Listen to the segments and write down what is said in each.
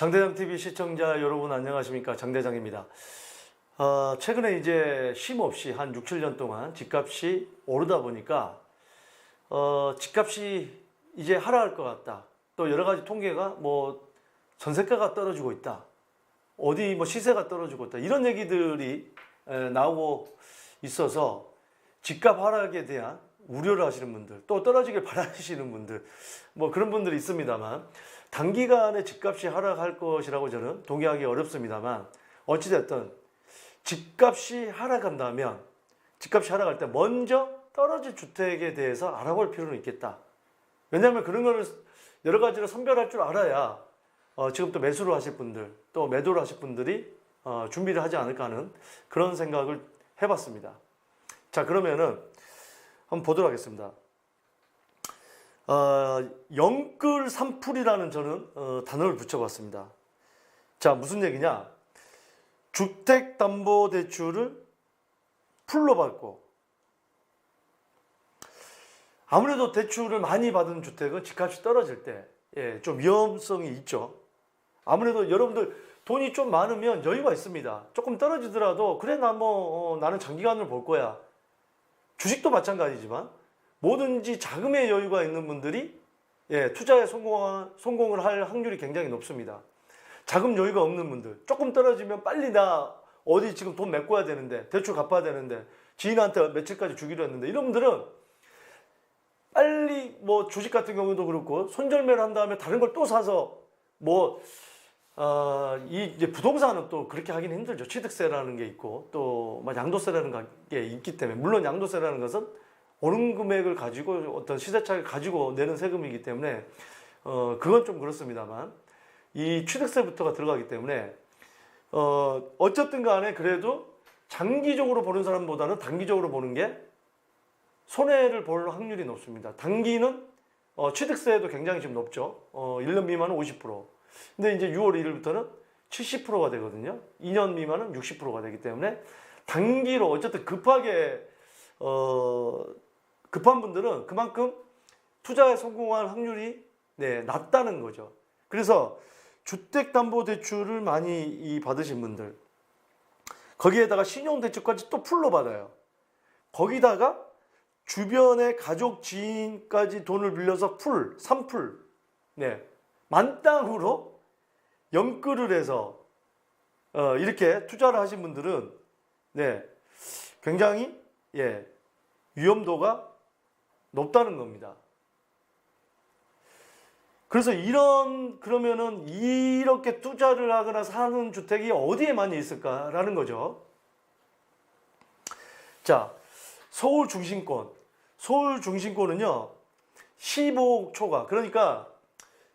장대장 TV 시청자 여러분 안녕하십니까 장대장입니다. 어, 최근에 이제 쉼 없이 한 6, 7년 동안 집값이 오르다 보니까 어, 집값이 이제 하락할 것 같다. 또 여러 가지 통계가 뭐 전세가가 떨어지고 있다. 어디 뭐 시세가 떨어지고 있다. 이런 얘기들이 에, 나오고 있어서 집값 하락에 대한 우려를 하시는 분들, 또 떨어지길 바라시는 분들, 뭐 그런 분들이 있습니다만 단기간에 집값이 하락할 것이라고 저는 동의하기 어렵습니다만 어찌됐든 집값이 하락한다면 집값이 하락할 때 먼저 떨어질 주택에 대해서 알아볼 필요는 있겠다. 왜냐하면 그런 거를 여러 가지로 선별할 줄 알아야 어, 지금 또 매수를 하실 분들 또 매도를 하실 분들이 어, 준비를 하지 않을까 하는 그런 생각을 해봤습니다. 자 그러면은 한번 보도록 하겠습니다. 어, 영끌 산풀이라는 저는 어, 단어를 붙여봤습니다. 자 무슨 얘기냐? 주택담보대출을 풀로 받고 아무래도 대출을 많이 받은 주택은 집값이 떨어질 때 예, 좀 위험성이 있죠. 아무래도 여러분들 돈이 좀 많으면 여유가 있습니다. 조금 떨어지더라도 그래 나뭐 나는 장기간으로 볼 거야. 주식도 마찬가지지만 뭐든지 자금의 여유가 있는 분들이 예, 투자에 성공, 성공을 할 확률이 굉장히 높습니다. 자금 여유가 없는 분들 조금 떨어지면 빨리 나 어디 지금 돈 메꿔야 되는데 대출 갚아야 되는데 지인한테 며칠까지 주기로 했는데 이런 분들은 빨리 뭐 주식 같은 경우도 그렇고 손절매를 한 다음에 다른 걸 또 사서 뭐 어, 이 부동산은 또 그렇게 하기는 힘들죠. 취득세라는 게 있고 또막 양도세라는 게 있기 때문에 물론 양도세라는 것은 오른 금액을 가지고 어떤 시세차익을 가지고 내는 세금이기 때문에 어 그건 좀 그렇습니다만 이 취득세부터가 들어가기 때문에 어 어쨌든 간에 그래도 장기적으로 보는 사람보다는 단기적으로 보는 게 손해를 볼 확률이 높습니다. 단기는 어, 취득세도 굉장히 지금 높죠. 어, 1년 미만은 50%. 근데 이제 6월 1일부터는 70%가 되거든요. 2년 미만은 60%가 되기 때문에 단기로 어쨌든 급하게 어, 급한 분들은 그만큼 투자에 성공할 확률이 네, 낮다는 거죠. 그래서 주택담보대출을 많이 이 받으신 분들 거기에다가 신용대출까지 또 풀로 받아요. 거기다가 주변의 가족 지인까지 돈을 빌려서 풀, 삼풀, 네, 만땅으로 연끌을 해서 어, 이렇게 투자를 하신 분들은 네, 굉장히 예, 위험도가 높다는 겁니다. 그래서 이런 그러면은 이렇게 투자를 하거나 사는 주택이 어디에 많이 있을까라는 거죠. 자, 서울 중심권. 서울 중심권은요. 15억 초과. 그러니까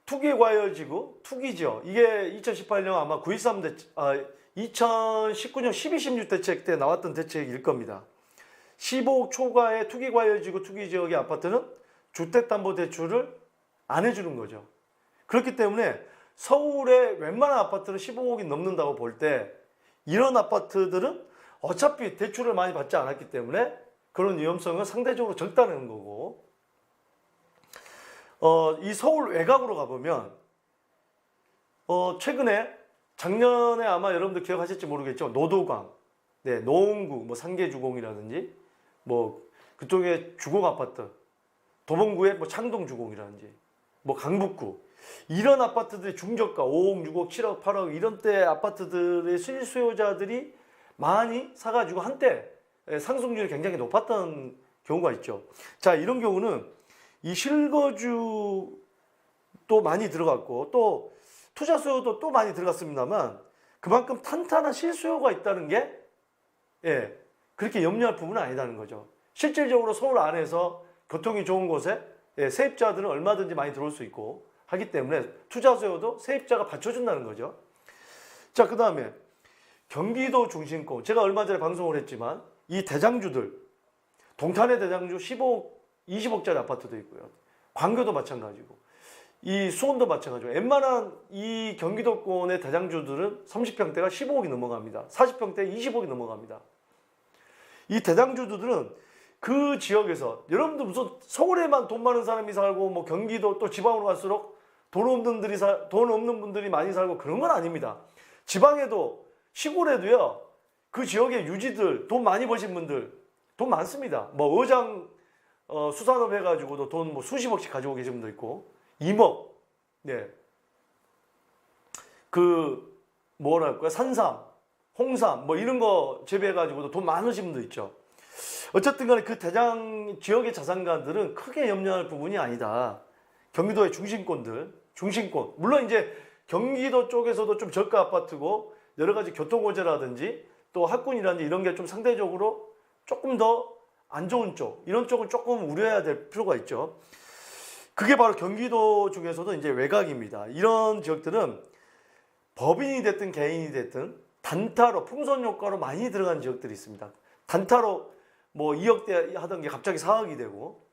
투기 과열 지구, 투기죠. 이게 2018년 아마 9.13 대책, 아, 2019년 12, 16 대책 때 나왔던 대책일 겁니다. 15억 초과의 투기과열지구, 투기지역의 아파트는 주택담보대출을 안 해주는 거죠. 그렇기 때문에 서울의 웬만한 아파트는 15억이 넘는다고 볼 때 이런 아파트들은 어차피 대출을 많이 받지 않았기 때문에 그런 위험성은 상대적으로 적다는 거고 어, 이 서울 외곽으로 가보면 어, 최근에 작년에 아마 여러분들 기억하실지 모르겠지만 노도강, 네, 노원구, 뭐 상계주공이라든지 뭐 그쪽에 주공 아파트, 도봉구의 뭐 창동 주공이라든지 뭐 강북구 이런 아파트들이 중저가 5억, 6억, 7억, 8억 이런 때 아파트들의 실수요자들이 많이 사가지고 한때 상승률이 굉장히 높았던 경우가 있죠. 자 이런 경우는 이 실거주도 많이 들어갔고 또 투자 수요도 또 많이 들어갔습니다만 그만큼 탄탄한 실수요가 있다는 게 예, 그렇게 염려할 부분은 아니다는 거죠. 실질적으로 서울 안에서 교통이 좋은 곳에 예, 세입자들은 얼마든지 많이 들어올 수 있고 하기 때문에 투자 수요도 세입자가 받쳐준다는 거죠. 자, 그 다음에 경기도 중심권. 제가 얼마 전에 방송을 했지만 이 대장주들, 동탄의 대장주 15억, 20억짜리 아파트도 있고요. 광교도 마찬가지고. 이 수원도 마찬가지고. 웬만한 이 경기도권의 대장주들은 30평대가 15억이 넘어갑니다. 40평대 20억이 넘어갑니다. 이 대장주들은 그 지역에서 여러분들 무슨 서울에만 돈 많은 사람이 살고 뭐 경기도 또 지방으로 갈수록 돈 없는 분들이 사, 돈 없는 분들이 많이 살고 그런 건 아닙니다. 지방에도 시골에도요. 그 지역의 유지들 돈 많이 버신 분들 돈 많습니다. 뭐 어장 어, 수산업 해가지고도 돈 뭐 수십억씩 가지고 계신 분도 있고 임업 네. 그 뭐랄까요 산삼, 홍삼 뭐 이런 거 재배해가지고도 돈 많으신 분도 있죠. 어쨌든 간에 그 대장 지역의 자산가들은 크게 염려할 부분이 아니다. 경기도의 중심권들, 중심권. 물론 이제 경기도 쪽에서도 좀 저가 아파트고 여러 가지 교통호재라든지 또 학군이라든지 이런 게 좀 상대적으로 조금 더 안 좋은 쪽, 이런 쪽은 조금 우려해야 될 필요가 있죠. 그게 바로 경기도 중에서도 이제 외곽입니다. 이런 지역들은 법인이 됐든 개인이 됐든 단타로 풍선 효과로 많이 들어간 지역들이 있습니다. 단타로 뭐 2억대 하던 게 갑자기 4억이 되고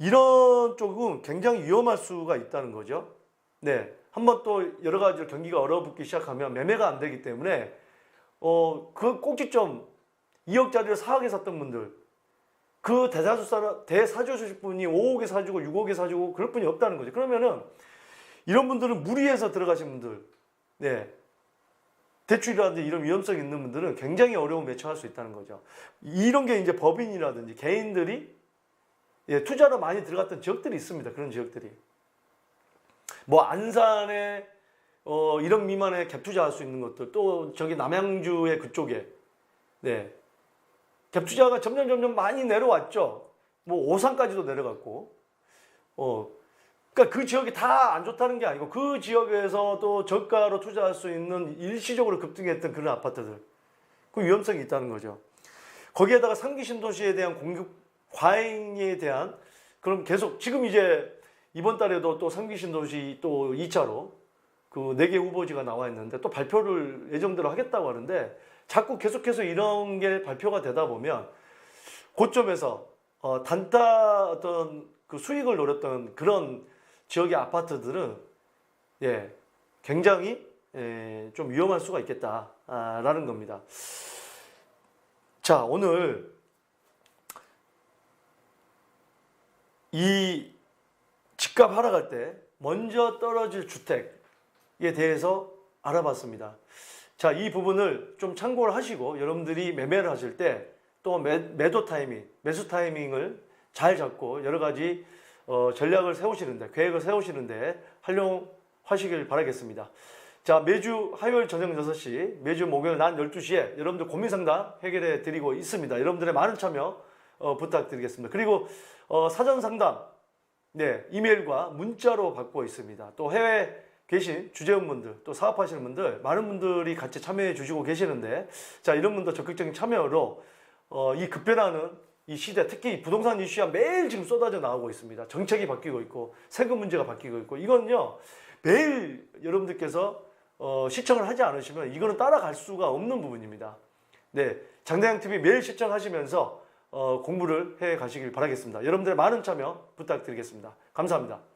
이런 쪽은 굉장히 위험할 수가 있다는 거죠. 네. 한번 또 여러 가지로 경기가 얼어붙기 시작하면 매매가 안 되기 때문에 어, 그 꼭지점 2억짜리를 4억에 샀던 분들 그 대사주 사람 대사주 주실 분이 5억에 사주고 6억에 사주고 그럴 분이 없다는 거죠. 그러면은 이런 분들은 무리해서 들어가신 분들, 네 대출이라든지 이런 위험성 있는 분들은 굉장히 어려움에 처할 수 있다는 거죠. 이런 게 이제 법인이라든지 개인들이 예, 투자로 많이 들어갔던 지역들이 있습니다. 그런 지역들이 뭐 안산에 어, 1억 미만의 갭 투자할 수 있는 것들 또 저기 남양주의 그쪽에 네 갭 투자가 점점 점점 많이 내려왔죠. 뭐 오산까지도 내려갔고, 어, 그러니까 그 지역이 다 안 좋다는 게 아니고 그 지역에서도 저가로 투자할 수 있는 일시적으로 급등했던 그런 아파트들, 그 위험성이 있다는 거죠. 거기에다가 상기 신도시에 대한 공급 과잉에 대한 그럼 계속 지금 이제 이번 달에도 또 상기 신도시 또 2차로 그네개 후보지가 나와 있는데 또 발표를 예정대로 하겠다고 하는데 자꾸 계속해서 이런 게 발표가 되다 보면 고점에서 어, 단타 어떤 그 수익을 노렸던 그런 지역의 아파트들은 예 굉장히 예, 좀 위험할 수가 있겠다라는 겁니다. 자 오늘 이 집값 하락할 때 먼저 떨어질 주택에 대해서 알아봤습니다. 자, 이 부분을 좀 참고를 하시고 여러분들이 매매를 하실 때 또 매도 타이밍, 매수 타이밍을 잘 잡고 여러 가지 어, 전략을 세우시는데, 계획을 세우시는데 활용하시길 바라겠습니다. 자, 매주 화요일 저녁 6시, 매주 목요일 낮 12시에 여러분들 고민 상담 해결해 드리고 있습니다. 여러분들의 많은 참여 어, 부탁드리겠습니다. 그리고 어, 사전 상담, 네, 이메일과 문자로 받고 있습니다. 또 해외 계신 주재원분들 또 사업하시는 분들 많은 분들이 같이 참여해 주시고 계시는데 자 이런 분들 적극적인 참여로 어, 이 급변하는 이 시대 특히 부동산 이슈가 매일 지금 쏟아져 나오고 있습니다. 정책이 바뀌고 있고 세금 문제가 바뀌고 있고 이건요 매일 여러분들께서 어, 시청을 하지 않으시면 이거는 따라갈 수가 없는 부분입니다. 네 장대양 TV 매일 시청하시면서 어, 공부를 해 가시길 바라겠습니다. 여러분들의 많은 참여 부탁드리겠습니다. 감사합니다.